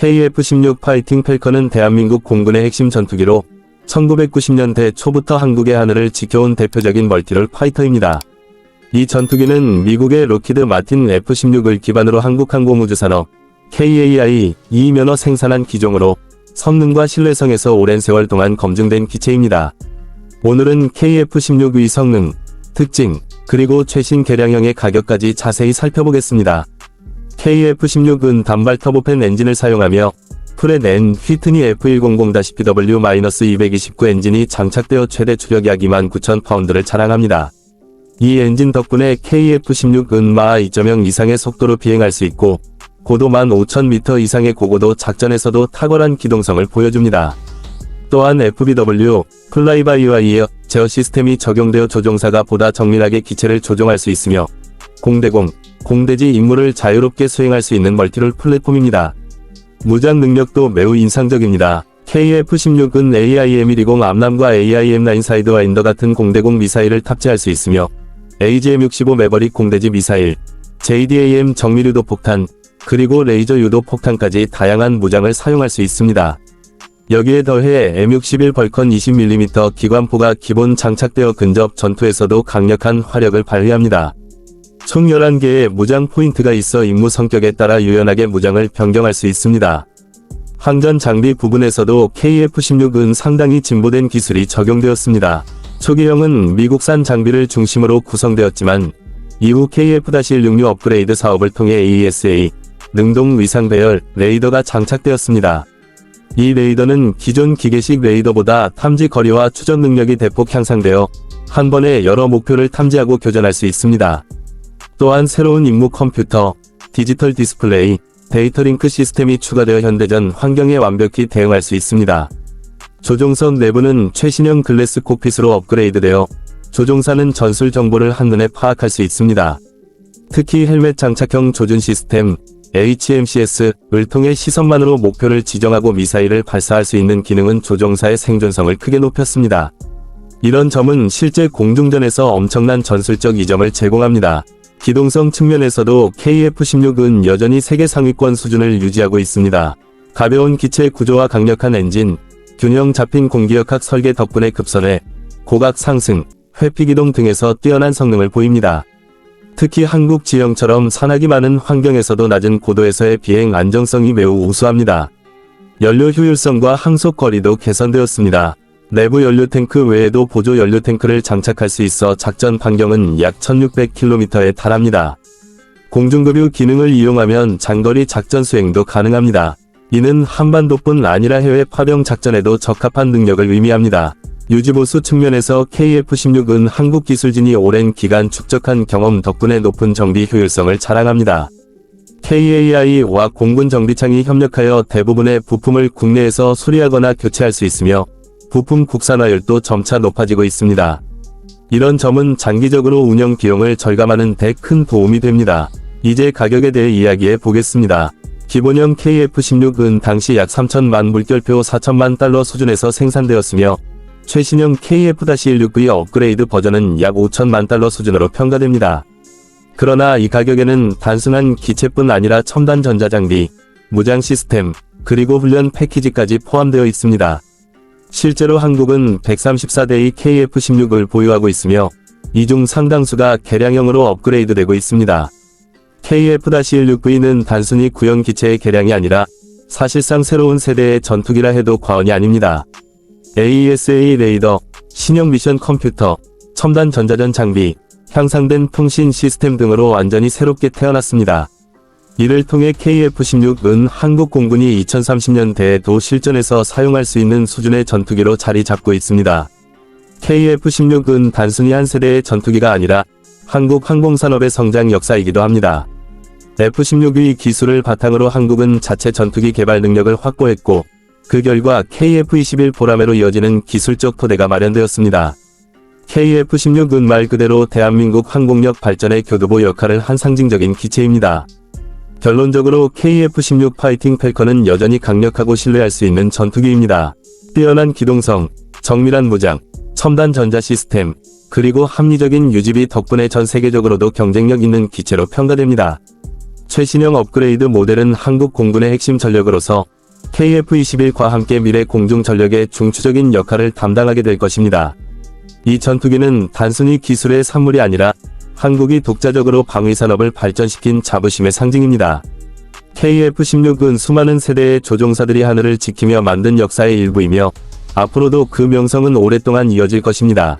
KF-16 파이팅 펠컨은 대한민국 공군의 핵심 전투기로 1990년대 초부터 한국의 하늘을 지켜온 대표적인 멀티롤 파이터입니다. 이 전투기는 미국의 로키드 마틴 F-16을 기반으로 한국항공우주산업 KAI 이면허 생산한 기종으로 성능과 신뢰성에서 오랜 세월 동안 검증된 기체입니다. 오늘은 KF-16의 성능, 특징, 그리고 최신 개량형의 가격까지 자세히 살펴보겠습니다. KF-16은 단발 터보팬 엔진을 사용하며 프렛 N 휘트니 F100-PW-229 엔진이 장착되어 최대 추력 약 29,000파운드를 자랑합니다. 이 엔진 덕분에 KF-16은 마하 2.0 이상의 속도로 비행할 수 있고 고도 15,000m 이상의 고고도 작전에서도 탁월한 기동성을 보여줍니다. 또한 FBW, 플라이바이와 이어 제어 시스템이 적용되어 조종사가 보다 정밀하게 기체를 조종할 수 있으며 공대공, 공대지 임무를 자유롭게 수행할 수 있는 멀티롤 플랫폼입니다. 무장 능력도 매우 인상적입니다. KF-16은 AIM-120 암남과 AIM-9 사이드와인더 같은 공대공 미사일을 탑재할 수 있으며 AGM-65 매버릭 공대지 미사일, JDAM 정밀 유도 폭탄, 그리고 레이저 유도 폭탄까지 다양한 무장을 사용할 수 있습니다. 여기에 더해 M61 벌컨 20mm 기관포가 기본 장착되어 근접 전투에서도 강력한 화력을 발휘합니다. 총 11개의 무장 포인트가 있어 임무 성격에 따라 유연하게 무장을 변경할 수 있습니다. 항전 장비 부분에서도 KF-16은 상당히 진보된 기술이 적용되었습니다. 초기형은 미국산 장비를 중심으로 구성되었지만 이후 KF-16 업그레이드 사업을 통해 AESA, 능동 위상 배열 레이더가 장착되었습니다. 이 레이더는 기존 기계식 레이더보다 탐지 거리와 추적 능력이 대폭 향상되어 한 번에 여러 목표를 탐지하고 교전할 수 있습니다. 또한 새로운 임무 컴퓨터, 디지털 디스플레이, 데이터 링크 시스템이 추가되어 현대전 환경에 완벽히 대응할 수 있습니다. 조종석 내부는 최신형 글래스 콕핏으로 업그레이드되어 조종사는 전술 정보를 한눈에 파악할 수 있습니다. 특히 헬멧 장착형 조준 시스템, HMCS를 통해 시선만으로 목표를 지정하고 미사일을 발사할 수 있는 기능은 조종사의 생존성을 크게 높였습니다. 이런 점은 실제 공중전에서 엄청난 전술적 이점을 제공합니다. 기동성 측면에서도 KF-16은 여전히 세계 상위권 수준을 유지하고 있습니다. 가벼운 기체 구조와 강력한 엔진, 균형 잡힌 공기역학 설계 덕분에 급선회, 고각 상승, 회피기동 등에서 뛰어난 성능을 보입니다. 특히 한국 지형처럼 산악이 많은 환경에서도 낮은 고도에서의 비행 안정성이 매우 우수합니다. 연료 효율성과 항속 거리도 개선되었습니다. 내부 연료 탱크 외에도 보조 연료 탱크를 장착할 수 있어 작전 반경은 약 1600km에 달합니다. 공중급유 기능을 이용하면 장거리 작전 수행도 가능합니다. 이는 한반도뿐 아니라 해외 파병 작전에도 적합한 능력을 의미합니다. 유지보수 측면에서 KF-16은 한국 기술진이 오랜 기간 축적한 경험 덕분에 높은 정비 효율성을 자랑합니다. KAI와 공군 정비창이 협력하여 대부분의 부품을 국내에서 수리하거나 교체할 수 있으며 부품 국산화율도 점차 높아지고 있습니다. 이런 점은 장기적으로 운영 비용을 절감하는 데 큰 도움이 됩니다. 이제 가격에 대해 이야기해 보겠습니다. 기본형 KF-16은 당시 약 3천만 물결표 4천만 달러 수준에서 생산되었으며 최신형 KF-16V 업그레이드 버전은 약 5천만 달러 수준으로 평가됩니다. 그러나 이 가격에는 단순한 기체뿐 아니라 첨단 전자장비, 무장 시스템, 그리고 훈련 패키지까지 포함되어 있습니다. 실제로 한국은 134대의 KF-16을 보유하고 있으며 이 중 상당수가 개량형으로 업그레이드되고 있습니다. KF-16V는 단순히 구형 기체의 개량이 아니라 사실상 새로운 세대의 전투기라 해도 과언이 아닙니다. AESA 레이더, 신형 미션 컴퓨터, 첨단 전자전 장비, 향상된 통신 시스템 등으로 완전히 새롭게 태어났습니다. 이를 통해 KF-16은 한국 공군이 2030년대에 도 실전에서 사용할 수 있는 수준의 전투기로 자리 잡고 있습니다. KF-16은 단순히 한 세대의 전투기가 아니라 한국 항공산업의 성장 역사이기도 합니다. F-16의 기술을 바탕으로 한국은 자체 전투기 개발 능력을 확보했고 그 결과 KF-21 보라매로 이어지는 기술적 토대가 마련되었습니다. KF-16은 말 그대로 대한민국 항공력 발전의 교두보 역할을 한 상징적인 기체입니다. 결론적으로 KF-16 파이팅 펠컨은 여전히 강력하고 신뢰할 수 있는 전투기입니다. 뛰어난 기동성, 정밀한 무장, 첨단 전자 시스템, 그리고 합리적인 유지비 덕분에 전 세계적으로도 경쟁력 있는 기체로 평가됩니다. 최신형 업그레이드 모델은 한국 공군의 핵심 전력으로서 KF-21과 함께 미래 공중 전력의 중추적인 역할을 담당하게 될 것입니다. 이 전투기는 단순히 기술의 산물이 아니라 한국이 독자적으로 방위 산업을 발전시킨 자부심의 상징입니다. KF-16은 수많은 세대의 조종사들이 하늘을 지키며 만든 역사의 일부이며 앞으로도 그 명성은 오랫동안 이어질 것입니다.